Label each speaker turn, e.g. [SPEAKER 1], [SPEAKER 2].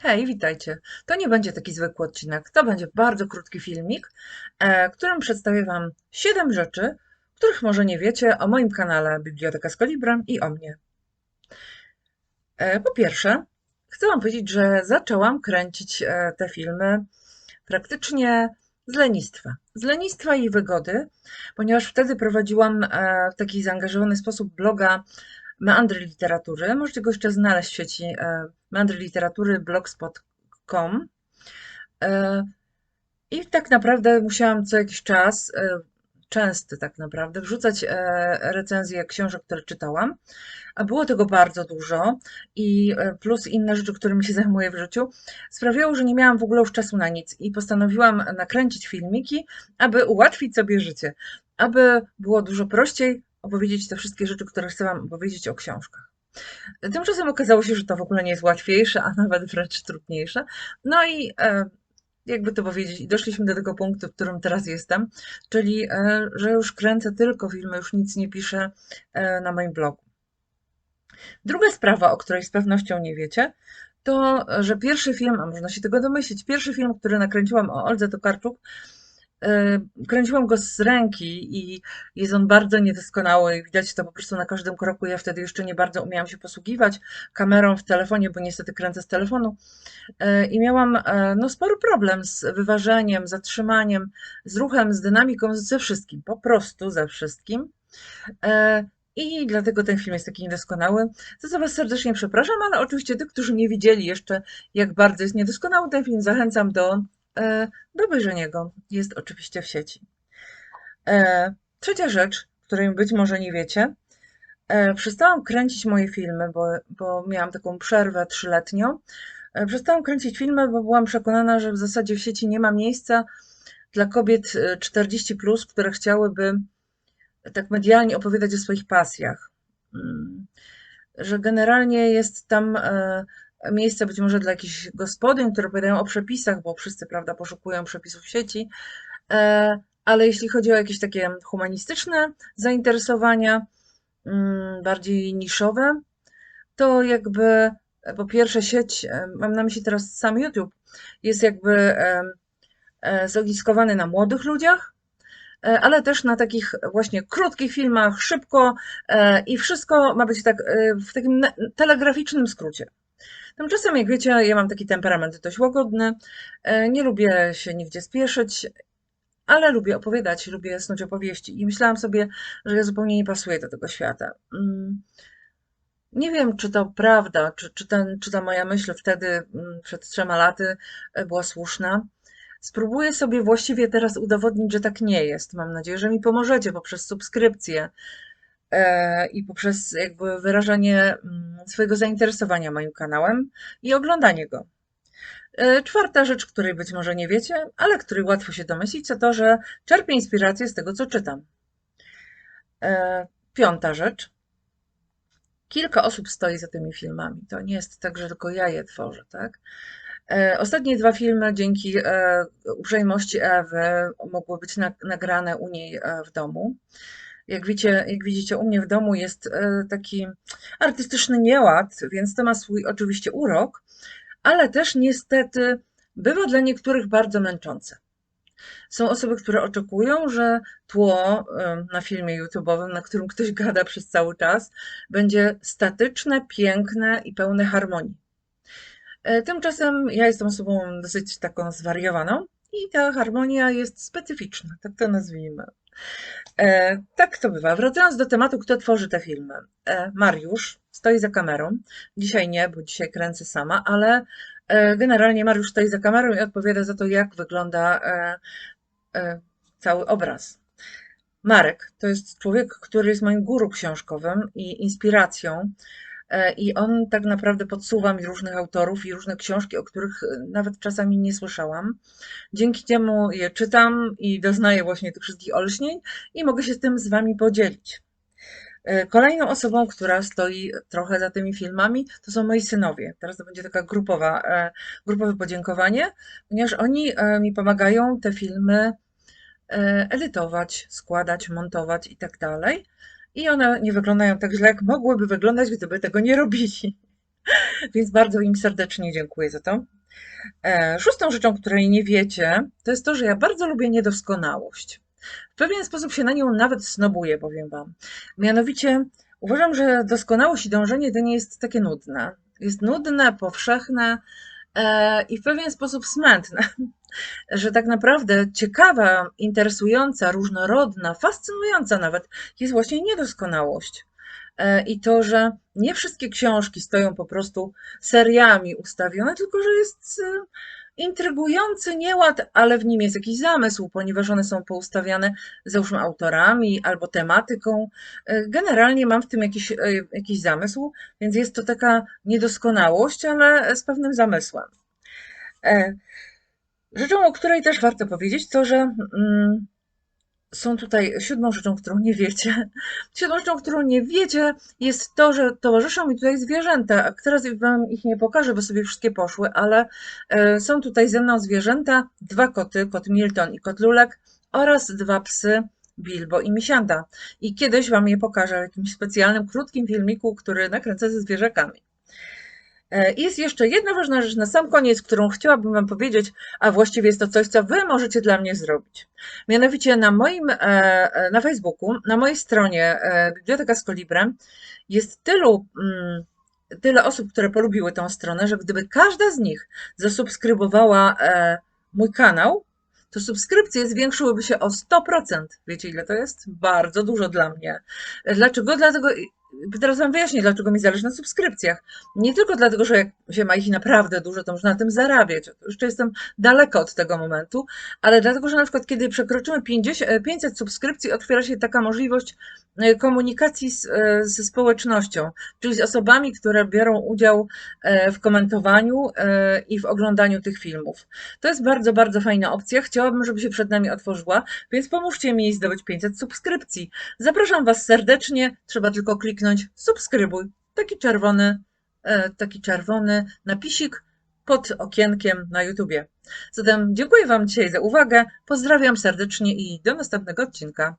[SPEAKER 1] Hej, witajcie. To nie będzie taki zwykły odcinek, to będzie bardzo krótki filmik, e, którym przedstawię Wam 7 rzeczy, których może nie wiecie o moim kanale Biblioteka z Kolibrem i o mnie. E, po pierwsze, chcę Wam powiedzieć, że zaczęłam kręcić e, te filmy praktycznie z lenistwa. Z lenistwa i wygody, ponieważ wtedy prowadziłam w taki zaangażowany sposób bloga Meandry Literatury. Możecie go jeszcze znaleźć w sieci e, Meandry Literatury blogspot.com. E, I tak naprawdę musiałam co jakiś czas, e, częsty tak naprawdę, wrzucać recenzje książek, które czytałam. A było tego bardzo dużo i plus inne rzeczy, którymi się zajmuję w życiu, sprawiało, że nie miałam w ogóle już czasu na nic i postanowiłam nakręcić filmiki, aby ułatwić sobie życie, aby było dużo prościej, opowiedzieć te wszystkie rzeczy, które chcę Wam opowiedzieć o książkach. Tymczasem okazało się, że to w ogóle nie jest łatwiejsze, a nawet wręcz trudniejsze. No i e, jakby to powiedzieć, doszliśmy do tego punktu, w którym teraz jestem, czyli e, że już kręcę tylko filmy, już nic nie piszę e, na moim blogu. Druga sprawa, o której z pewnością nie wiecie, to, że pierwszy film, a można się tego domyślić, pierwszy film, który nakręciłam o Oldze Tokarczuk, kręciłam go z ręki i jest on bardzo niedoskonały i widać to po prostu na każdym kroku. Ja wtedy jeszcze nie bardzo umiałam się posługiwać kamerą w telefonie, bo niestety kręcę z telefonu e, i miałam e, no, spory problem z wyważeniem, zatrzymaniem, z ruchem, z dynamiką, ze wszystkim, po prostu ze wszystkim. I dlatego ten film jest taki niedoskonały. Za co Was serdecznie przepraszam, ale oczywiście tych, którzy nie widzieli jeszcze, jak bardzo jest niedoskonały ten film, zachęcam do E, do obejrzenia go. Jest oczywiście w sieci. E, trzecia rzecz, której być może nie wiecie. E, przestałam kręcić moje filmy, bo, bo miałam taką przerwę trzyletnią. Przestałam kręcić filmy, bo byłam przekonana, że w zasadzie w sieci nie ma miejsca dla kobiet 40, plus, które chciałyby tak medialnie opowiadać o swoich pasjach. Mm, że generalnie jest tam miejsce być może dla jakichś gospodyń, które opowiadają o przepisach, bo wszyscy, prawda, poszukują przepisów sieci, e, ale jeśli chodzi o jakieś takie humanistyczne zainteresowania, mm, bardziej niszowe, to jakby e, po pierwsze sieć, e, mam na myśli teraz sam YouTube, jest jakby zogniskowany na młodych ludziach, ale też na takich właśnie krótkich filmach, szybko i wszystko ma być tak w takim telegraficznym skrócie. Tymczasem, jak wiecie, ja mam taki temperament dość łagodny, e, nie lubię się nigdzie spieszyć, ale lubię opowiadać, lubię snuć opowieści i myślałam sobie, że ja zupełnie nie pasuję do tego świata. Mm, nie wiem, czy to prawda, czy, czy, ten, czy ta moja myśl wtedy, mm, przed trzema laty, e, była słuszna. Spróbuję sobie właściwie teraz udowodnić, że tak nie jest. Mam nadzieję, że mi pomożecie poprzez subskrypcję, E, i poprzez jakby wyrażanie mm, swojego zainteresowania moim kanałem i oglądanie go. E, czwarta rzecz, której być może nie wiecie, ale której łatwo się domyślić, to to, że czerpię inspirację z tego, co czytam. E, piąta rzecz. Kilka osób stoi za tymi filmami. To nie jest tak, że tylko ja je tworzę, tak? Ostatnie dwa filmy dzięki uprzejmości Ewy mogły być nagrane u niej w domu. Jak widzicie, jak widzicie, u mnie w domu jest e, taki artystyczny nieład, więc to ma swój oczywiście urok, ale też niestety bywa dla niektórych bardzo męczące. Są osoby, które oczekują, że tło e, na filmie YouTube'owym, na którym ktoś gada przez cały czas, będzie statyczne, piękne i pełne harmonii. E, tymczasem ja jestem osobą dosyć taką zwariowaną i ta harmonia jest specyficzna, tak to nazwijmy. E, tak to bywa. Wracając do tematu, kto tworzy te filmy. E, Mariusz stoi za kamerą. Dzisiaj nie, bo dzisiaj kręcę sama, ale e, generalnie Mariusz stoi za kamerą i odpowiada za to, jak wygląda cały obraz. Marek to jest człowiek, który jest moim guru książkowym i inspiracją I on tak naprawdę podsuwa mi różnych autorów i różne książki, o których e, nawet czasami nie słyszałam. Dzięki temu je czytam i doznaję właśnie tych wszystkich olśnień i mogę się tym z Wami podzielić. E, kolejną osobą, która stoi trochę za tymi filmami, to są moi synowie. Teraz to będzie taka grupowa, grupowe podziękowanie, ponieważ oni mi pomagają te filmy edytować, składać, montować i tak dalej i one nie wyglądają tak źle, jak mogłyby wyglądać, gdyby tego nie robili. Więc bardzo im serdecznie dziękuję za to. E, Szóstą rzeczą, której nie wiecie, to jest to, że ja bardzo lubię niedoskonałość. W pewien sposób się na nią nawet snobuję, powiem Wam. Mianowicie uważam, że doskonałość i dążenie do niej jest takie nudne. Jest nudne, powszechne e, i w pewien sposób smętne. Że tak naprawdę ciekawa, interesująca, różnorodna, fascynująca nawet jest właśnie niedoskonałość. E, I to, że nie wszystkie książki stoją po prostu seriami ustawione, tylko że jest e, intrygujący nieład, ale w nim jest jakiś zamysł, ponieważ one są poustawiane, załóżmy, autorami albo tematyką. E, Generalnie mam w tym jakiś, jakiś zamysł, więc jest to taka niedoskonałość, ale z pewnym zamysłem. Rzeczą, o której też warto powiedzieć, to, że mm, są tutaj siódmą rzeczą, którą nie wiecie. Siódmą rzeczą, którą nie wiecie, jest to, że towarzyszą mi tutaj zwierzęta. Teraz wam ich nie pokażę, bo sobie wszystkie poszły, ale e, są tutaj ze mną zwierzęta, dwa koty, kot Milton i kot Lulek oraz dwa psy, Bilbo i Misianda. I kiedyś wam je pokażę w jakimś specjalnym, krótkim filmiku, który nakręcę ze zwierzakami. E, Jest jeszcze jedna ważna rzecz na sam koniec, którą chciałabym Wam powiedzieć, a właściwie jest to coś, co Wy możecie dla mnie zrobić. Mianowicie na moim, e, e, na Facebooku, na mojej stronie Biblioteka z Kolibrem jest tylu, mm, tyle osób, które polubiły tą stronę, że gdyby każda z nich zasubskrybowała mój kanał, to subskrypcje zwiększyłyby się o 100%. Wiecie, ile to jest? Bardzo dużo dla mnie. Dlaczego? Dlatego, teraz Wam wyjaśnię, dlaczego mi zależy na subskrypcjach. Nie tylko dlatego, że jak się ma ich naprawdę dużo, to można na tym zarabiać. Jeszcze jestem daleko od tego momentu, ale dlatego, że na przykład kiedy przekroczymy 50, e, 500 subskrypcji, otwiera się taka możliwość e, komunikacji z, e, ze społecznością, czyli z osobami, które biorą udział e, w komentowaniu e, i w oglądaniu tych filmów. To jest bardzo, bardzo fajna opcja. Chciałabym, żeby się przed nami otworzyła, więc pomóżcie mi zdobyć 500 subskrypcji. Zapraszam Was serdecznie. Trzeba tylko kliknąć subskrybuj. Taki czerwony, e, taki czerwony napisik pod okienkiem na YouTubie. Zatem dziękuję Wam dzisiaj za uwagę. Pozdrawiam serdecznie i do następnego odcinka.